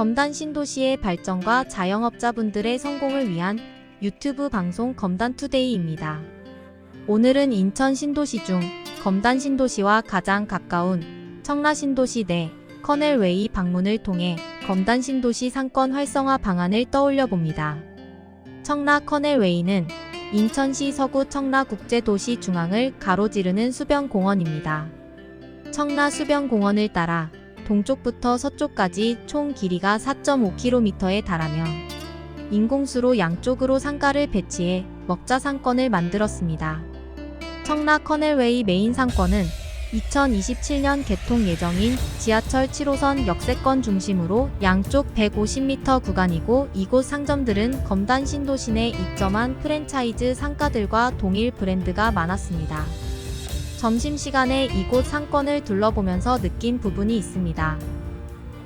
검단 신도시의 발전과 자영업자분들의 성공을 위한 유튜브 방송 검단투데이입니다. 오늘은 인천 신도시 중 검단 신도시와 가장 가까운 청라 신도시 내 커넬웨이 방문을 통해 검단 신도시 상권 활성화 방안을 떠올려 봅니다. 청라 커넬웨이는 인천시 서구 청라 국제도시 중앙을 가로지르는 수변공원입니다. 청라 수변공원을 따라 동쪽부터 서쪽까지 총 길이가 4.5km에 달하며 인공수로 양쪽으로 상가를 배치해 먹자 상권을 만들었습니다. 청라 커넬웨이 메인 상권은 2027년 개통 예정인 지하철 7호선 역세권 중심으로 양쪽 150m 구간이고 이곳 상점들은 검단 신도시 내 입점한 프랜차이즈 상가들과 동일 브랜드가 많았습니다. 점심시간에 이곳 상권을 둘러보면서 느낀 부분이 있습니다.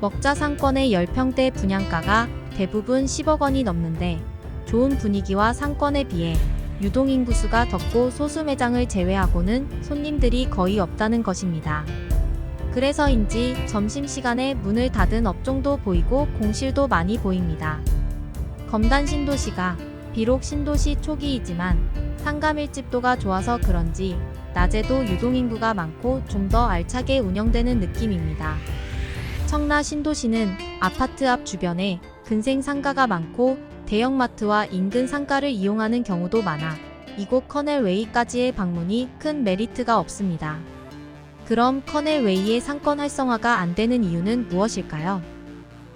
먹자 상권의 10평대 분양가가 대부분 10억 원이 넘는데 좋은 분위기와 상권에 비해 유동 인구수가 적고 소수 매장을 제외하고는 손님들이 거의 없다는 것입니다. 그래서인지 점심시간에 문을 닫은 업종도 보이고 공실도 많이 보입니다. 검단 신도시가 비록 신도시 초기이지만 상가 밀집도가 좋아서 그런지 낮에도 유동인구가 많고 좀 더 알차게 운영되는 느낌입니다. 청라 신도시는 아파트 앞 주변에 근생 상가가 많고 대형마트와 인근 상가를 이용하는 경우도 많아 이곳 커넬웨이까지의 방문이 큰 메리트가 없습니다. 그럼 커넬웨이의 상권 활성화가 안 되는 이유는 무엇일까요?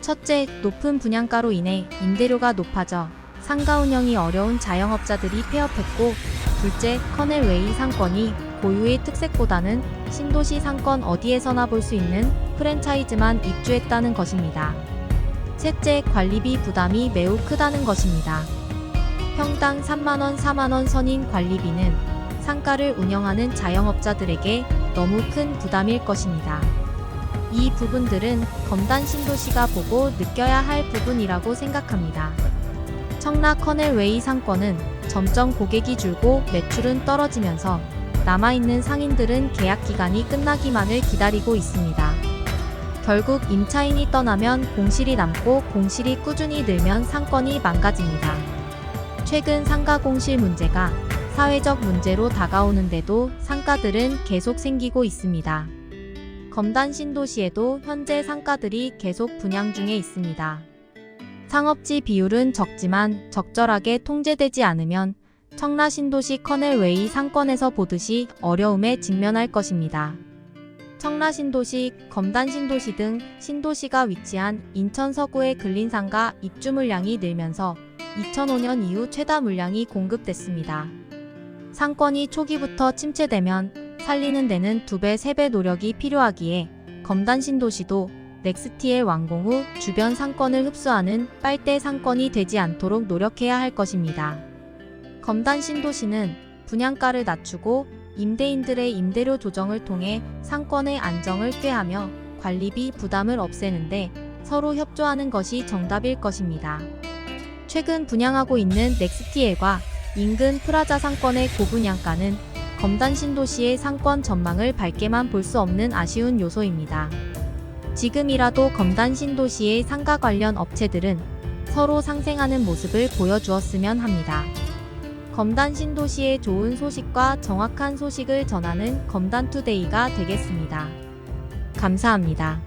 첫째, 높은 분양가로 인해 임대료가 높아져 상가 운영이 어려운 자영업자들이 폐업했고, 둘째, 커넬웨이 상권이 고유의 특색보다는 신도시 상권 어디에서나 볼 수 있는 프랜차이즈만 입주했다는 것입니다. 셋째, 관리비 부담이 매우 크다는 것입니다. 평당 3만원, 4만원 선인 관리비는 상가를 운영하는 자영업자들에게 너무 큰 부담일 것입니다. 이 부분들은 검단 신도시가 보고 느껴야 할 부분이라고 생각합니다. 청라 커넬웨이 상권은 점점 고객이 줄고 매출은 떨어지면서 남아있는 상인들은 계약 기간이 끝나기만을 기다리고 있습니다. 결국 임차인이 떠나면 공실이 남고 공실이 꾸준히 늘면 상권이 망가집니다. 최근 상가 공실 문제가 사회적 문제로 다가오는데도 상가들은 계속 생기고 있습니다. 검단 신도시에도 현재 상가들이 계속 분양 중에 있습니다. 상업지 비율은 적지만 적절하게 통제되지 않으면 청라 신도시 커넬웨이 상권에서 보듯이 어려움에 직면할 것입니다. 청라 신도시, 검단 신도시 등 신도시가 위치한 인천 서구의 근린상가 입주 물량이 늘면서 2005년 이후 최다 물량이 공급됐습니다. 상권이 초기부터 침체되면 살리는 데는 2배, 3배 노력이 필요하기에 검단 신도시도 넥스티의 완공 후 주변 상권을 흡수하는 빨대 상권이 되지 않도록 노력해야 할 것입니다. 검단 신도시는 분양가를 낮추고 임대인들의 임대료 조정을 통해 상권의 안정을 꾀하며 관리비 부담을 없애는데 서로 협조하는 것이 정답일 것입니다. 최근 분양하고 있는 넥스티엘과 인근 프라자 상권의 고분양가는 검단 신도시의 상권 전망을 밝게만 볼 수 없는 아쉬운 요소입니다. 지금이라도 검단 신도시의 상가 관련 업체들은 서로 상생하는 모습을 보여주었으면 합니다. 검단 신도시의 좋은 소식과 정확한 소식을 전하는 검단투데이가 되겠습니다. 감사합니다.